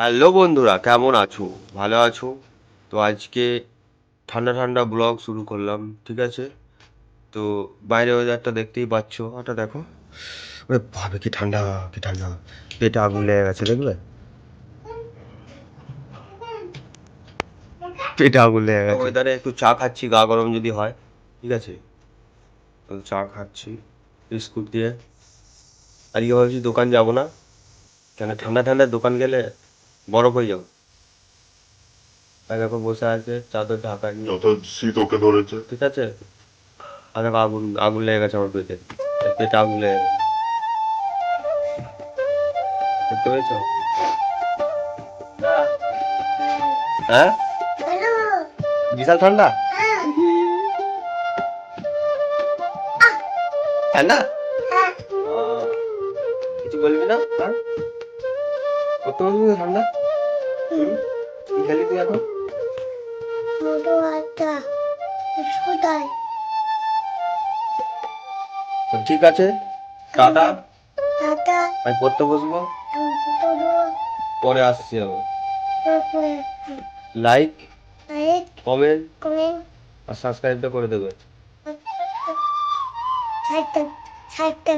Hello বন্ধুরা, কেমন আছো? ভালো আছো? তো আজকে ঠান্ডা ঠান্ডা ব্লগ শুরু করলাম, ঠিক আছে? তো বাইরে ওয়েদারটা দেখতেই পাচ্ছ, ওটা দেখো। ওরে ভাবে কি ঠান্ডা কি ঠান্ডা। পেটে আগুন লেগে গেছে দেখবে পেটে আগুন লেগে গেছে। ওয়েদারে একটু চা খাচ্ছি, গা গরম যদি হয়, ঠিক আছে? চা খাচ্ছি, বিস্কুট দিয়ে। আর ইয়ে ভাবছি, দোকান যাব না? কেন, ঠান্ডা ঠান্ডা দোকান গেলে বরফ হয়ে যাবে আর বসে আছে চাদর ঢাকা নিয়ে যত শীত ওকে ধরেছে। ঠিক আছে? আর দেখো আগুন আগুন লেগে গেছে আমার পেটে। পেটে আগুন লেগে গেছে। দেখতে পেয়েছ? হ্যাঁ? বিশাল ঠান্ডা? ঠান্ডা? কিছু বলবি না? হ্যাঁ বলবি ঠান্ডা? কি খেলি তুই এখন? ঠিক আছে টাটা আমি পড়তে বসবো। পরে আসছি আমি লাইক কমেন্ট আর সাবস্ক্রাইবটা করে দেবে। সাইডটা সাইডটা